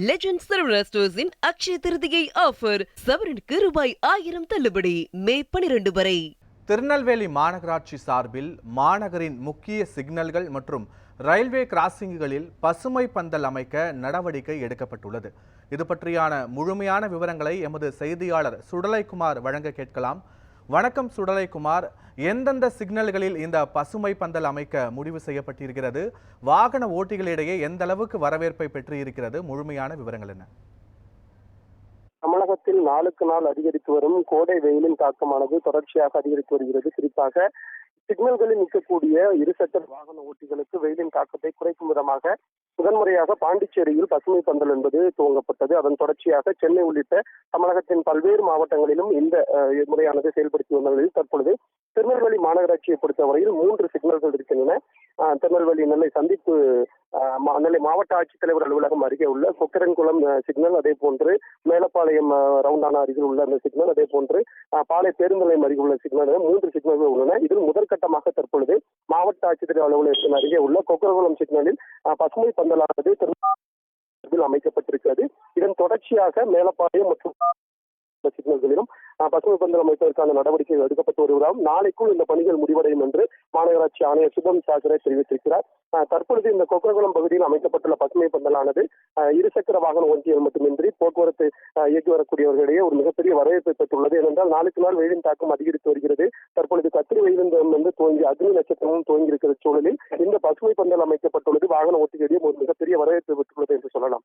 Legend Saravana ஸ்டோர்ஸின் Akshaya Tritiya offer சவரனுக்கு ரூபாய் ஆயிரம் தள்ளுபடி. மே பனிரெண்டு வரை. திருநெல்வேலி மாநகராட்சி சார்பில் மாநகரின் முக்கிய சிக்னல்கள் மற்றும் ரயில்வே கிராசிங்குகளில் பசுமை பந்தல் அமைக்க நடவடிக்கை எடுக்கப்பட்டுள்ளது. இது பற்றியான முழுமையான விவரங்களை எமது செய்தியாளர் சுடலைக்குமார் வழங்க கேட்கலாம். வணக்கம் சுடலைக்குமார். எந்தெந்த சிக்னல்களில் இந்த பசுமை பந்தல் அமைக்க முடிவு செய்யப்பட்டிருக்கிறது? வாகன ஓட்டிகளிடையே எந்த அளவுக்கு வரவேற்பை பெற்று இருக்கிறது முழுமையான விவரங்கள் என்ன? தமிழகத்தில் நாளுக்கு நாள் அதிகரித்து வரும் கோடை வெயிலின் தாக்கமானது தொடர்ச்சியாக அதிகரித்து வருகிறது. குறிப்பாக சிக்னல்களில் நிற்கக்கூடிய இருசக்கர வாகன ஓட்டிகளுக்கு வெயிலின் தாக்கத்தை குறைக்கும் விதமாக முதன்முறையாக பாண்டிச்சேரியில் பசுமை பந்தல் என்பது துவங்கப்பட்டது. அதன் தொடர்ச்சியாக சென்னை உள்ளிட்ட தமிழகத்தின் பல்வேறு மாவட்டங்களிலும் இந்த முறையானது செயல்படுத்தி வந்த நிலையில் தற்பொழுது திருநெல்வேலி மாநகராட்சியை பொறுத்தவரையில் மூன்று சிக்னல்கள் இருக்கின்றன. திருநெல்வேலி நெல்லை சந்திப்பு நெல்லை மாவட்ட ஆட்சித்தலைவர் அலுவலகம் அருகே உள்ள கொக்கரன்குளம் சிக்னல் அதே போன்று மேலப்பாளையம் ரவுண்டான ரவுண்டானா அருகில் உள்ள அந்த சிக்னல் அதே போன்று பாலை பேருந்து நிலையம் அருகில் உள்ள சிக்னல் மூன்று சிக்னல்கள் உள்ளன. இதில் முதற்கட்டமாக தற்பொழுது மாவட்ட ஆட்சித்தலைவர் அலுவலகத்தின் அருகே உள்ள கொக்கரகுளம் சிக்னலில் பசுமை பந்தலானது திருநெல்வேலியில் அமைக்கப்பட்டிருக்கிறது. இதன் தொடர்ச்சியாக மேலப்பாளையம் மற்றும் சிக்னல்களிலும் பசுமை பந்தல் அமைப்பதற்கான நடவடிக்கைகள் எடுக்கப்பட்டு வருவதாகவும் நாளைக்குள் இந்த பணிகள் முடிவடையும் என்று மாநகராட்சி ஆணையர் சுபம் சாகரே தெரிவித்திருக்கிறார். அஹ், தற்பொழுது இந்த கொக்கரகுளம் பகுதியில் அமைக்கப்பட்டுள்ள பசுமை பந்தலானது அஹ், இருசக்கர வாகன ஒன்றியல் மட்டுமின்றி போக்குவரத்து அஹ், இயக்கி வரக்கூடியவர்களிடையே ஒரு மிகப்பெரிய வரவேற்பை பெற்றுள்ளது. ஏனென்றால் நாளுக்கு நாள் வெயிலின் தாக்கம் அதிகரித்து வருகிறது. தற்பொழுது கத்திரி வைகுந்தம் வந்து துவங்கி அக்னி நட்சத்திரமும் துவங்கி இருக்கிற சூழலில் இந்த பசுமை பந்தல் அமைக்கப்பட்டுள்ளது. வாகன ஓட்டிகளிடையே ஒரு மிகப்பெரிய வரவேற்பு பெற்றுள்ளது என்று சொல்லலாம்.